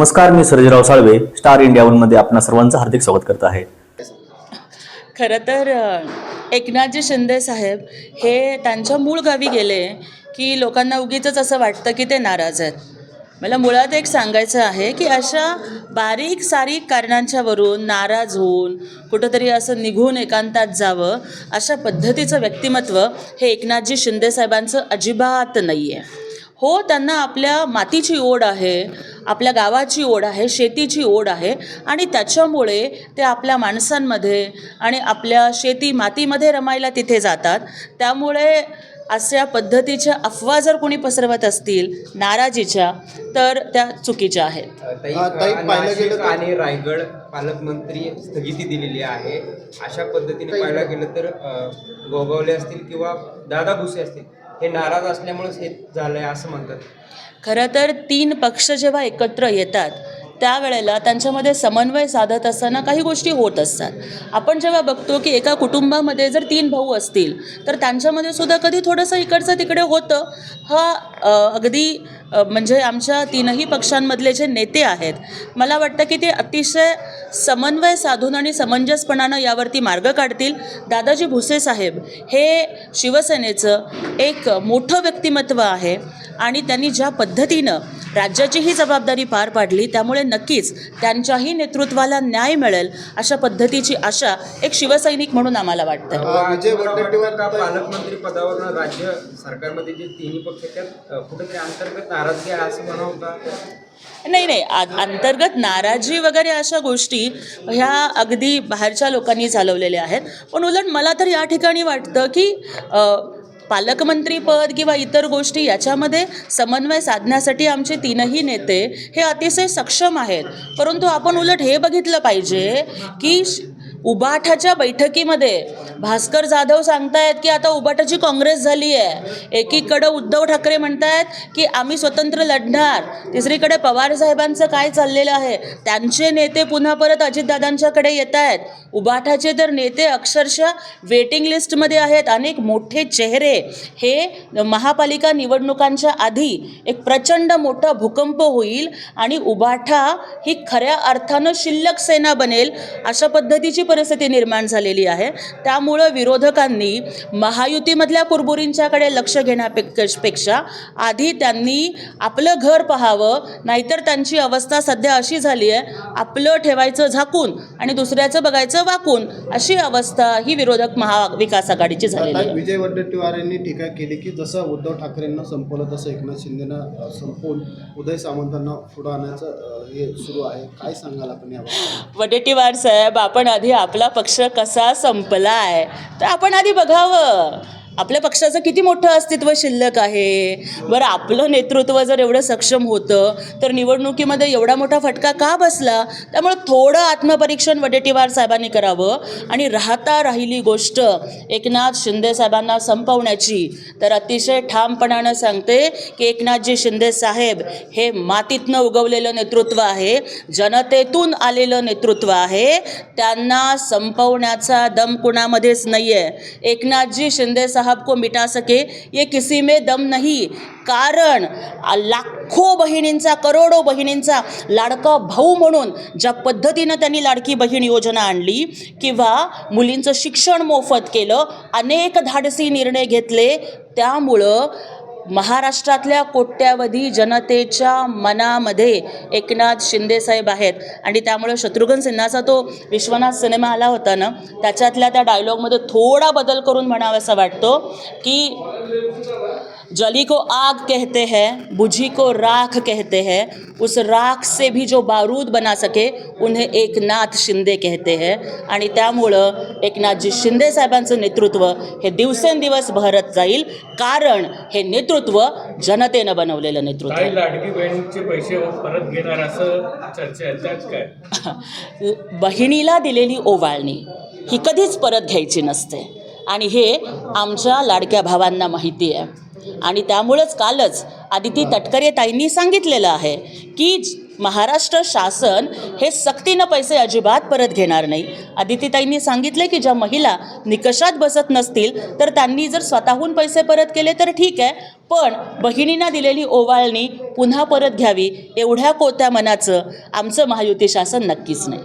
नमस्कार मी Sarjerao Salve star India मध्ये आपणा सर्वांचं हार्दिक स्वागत करत आहे. खरं तर एकनाथजी शिंदे साहेब हे त्यांच्या मूळ गावी गेले की लोकांना उगीच असं वाटतं की ते नाराज आहेत. मला मुळात एक सांगायचं आहे की अशा बारीक सारीक कारणांच्यावरून नाराज होऊन कुठंतरी असं निघून एकांतात जावं अशा पद्धतीचं व्यक्तिमत्व हे एकनाथजी शिंदे साहेबांचं अजिबात नाही आहे हो त्यांना आपल्या मातीची ओढ आहे आपल्या गावाची ओढ आहे शेतीची ओढ आहे आणि त्याच्यामुळे ते आपल्या माणसांमध्ये आणि आपल्या शेती मातीमध्ये रमायला तिथे जातात. त्यामुळे अशा पद्धतीच्या अफवा जर कोणी पसरवत असतील नाराजीच्या तर त्या चुकीच्या आहेत. हा, नाशिक आणि रायगड पालकमंत्री स्थगिती दिलेली आहे. अशा पद्धतीने पाहायला गेलं तर अ, गोगावले असतील किंवा दादा भुसे असतील हे नाराज असल्यामुळेच हे झालंय असं म्हणतात. खरं तर तीन पक्ष जेव्हा एकत्र येतात त्यावेळेला त्यांच्यामध्ये समन्वय साधत असताना काही गोष्टी होत असतात. आपण जेव्हा बघतो की एका कुटुंबामध्ये जर तीन भाऊ असतील तर त्यांच्यामध्ये सुद्धा कधी थोडंसं इकडचं तिकडे होतं. हा अगदी म्हणजे आमच्या तीनही पक्षांमधले जे नेते आहेत मला वाटतं की ते अतिशय समन्वय साधून आणि समंजसपणानं यावरती मार्ग काढतील. दादाजी भुसे साहेब हे शिवसेनेचं एक मोठं व्यक्तिमत्व आहे आणि त्यांनी ज्या पद्धतीनं राज्याची ही जबाबदारी पार पाडली त्यामुळे नक्कीच त्यांच्याही नेतृत्वाला न्याय मिळेल अशा पद्धतीची आशा एक शिवसैनिक म्हणून आम्हाला वाटतं. हा, विजय पालकमंत्री राज्य सरकारमध्ये जे तिन्ही पक्ष आहेत, त्यात अ, कुठेतरी अंतर्गत नाराजगी आहे असं नाही नाही अंतर्गत नाराजी वगैरे अशा गोष्टी ह्या अगदी बाहेरच्या लोकांनी चालवलेल्या आहेत. पण उलट मला तर या ठिकाणी वाटतं की पालकमंत्रीपद किंवा इतर गोष्टी याच्यामध्ये समन्वय साधण्यासाठी आमचे तीनही नेते हे अतिशय सक्षम आहेत. परंतु आपण उलट हे बघितलं पाहिजे की श- उबाठाच्या बैठकीमध्ये भास्कर जाधव सांगतायत की आता उबाठाची काँग्रेस झाली आहे एकीकडं उद्धव ठाकरे म्हणतायत की आम्ही स्वतंत्र लढणार. तिसरीकडे पवार साहेबांचं काय चाललेलं आहे? त्यांचे नेते पुन्हा परत अजितदादांच्याकडे येत आहेत उबाठाचे तर नेते अक्षरशः वेटिंग लिस्टमध्ये आहेत. अनेक मोठे चेहरे. हे महापालिका निवडणुकांच्या आधी एक प्रचंड मोठा भूकंप होईल आणि उबाठा ही खऱ्या अर्थानं शिल्लक सेना बनेल अशा पद्धतीची परिस्थिती निर्माण झालेली आहे. त्यामुळं विरोधकांनी महायुतीमधल्या कुरबुरींच्याकडे लक्ष घेण्यापेक्षा आधी त्यांनी आपलं घर पाहावं नाहीतर त्यांची अवस्था सध्या अशी झाली आहे आपलं ठेवायचं झाकून आणि दुसऱ्याचं बघायचं वाकून अशी अवस्था ही विरोधक महाविकास आघाडीची ताई, आहे. विजय वडेट्टीवार यांनी टीका केली की जसं उद्धव ठाकरेंना संपवलं तसं एकनाथ शिंदेना संपवून उदय सामंतांना पुढं आणायचं हे सुरू आहे. काय सांगाल आपण वडेट्टीवार साहेब आपण आधी आपला पक्ष कसा संपला आहे तर आपण आधी बघावं. आपल्या पक्षाचं किती मोठं अस्तित्व शिल्लक आहे? बरं आपलं नेतृत्व जर एवढं सक्षम होतं तर निवडणुकीमध्ये एवढा मोठा फटका का बसला? त्यामुळे थोडं आत्मपरीक्षण वडेटीवार साहेबांनी करावं आणि राहता राहिली गोष्ट एकनाथ शिंदे साहेबांना संपवण्याची. तर अतिशय ठामपणानं सांगते की एकनाथजी शिंदे साहेब हे मातीतनं उगवलेलं नेतृत्व आहे जनतेतून आलेलं नेतृत्व आहे. त्यांना संपवण्याचा दम कुणामध्येच नाही आहे एकनाथजी शिंदे साहेब को मिटा सके? ये किसी में दम नहीं. कारण लाखो बहिणींचा करोडो बहिणींचा लाडका भाऊ म्हणून ज्या पद्धतीनं त्यांनी लाडकी बहीण योजना आणली किंवा मुलींचं शिक्षण मोफत केलं अनेक धाडसी निर्णय घेतले त्यामुळं महाराष्ट्रातल्या कोट्यावधी जनतेच्या मनामध्ये एकनाथ शिंदेसाहेब आहेत. आणि त्यामुळे शत्रुघ्न सिन्हाचा तो विश्वनाथ सिनेमा आला होता ना त्याच्यातल्या त्या डायलॉगमध्ये थोडा बदल करून म्हणावासा वाटतो की जली को आग कहते हैं बुझी को राख कहते हैं उस राख से भी जो बारूद बना सके उन्हें एकनाथ शिंदे कहते हैं। आणि त्यामुळं एकनाथजी शिंदे साहेबांचं नेतृत्व हे दिवसेंदिवस बहरत जाईल कारण हे नेतृत्व जनतेनं बनवलेलं नेतृत्व आहे. लाडकी बहिणीचे पैसे परत घेणार असं चर्चा आहे त्यात काय? बहिणीला दिलेली ओवाळणी ही कधीच परत घ्यायची नसते. आणि हे आमच्या लाडक्या भावांना माहिती आहे. आणि त्यामुळंच कालच आदिती तटकरे ताईंनी सांगितलेलं आहे की महाराष्ट्र शासन हे सक्तीनं पैसे अजिबात परत घेणार नाही. आदितीताईंनी सांगितले की ज्या महिला निकषात बसत नसतील तर त्यांनी जर स्वतःहून पैसे परत केले तर ठीक आहे पण बहिणींना दिलेली ओवाळणी पुन्हा परत घ्यावी एवढ्या कोत्या मनाचं आमचं महायुती शासन नक्कीच नाही.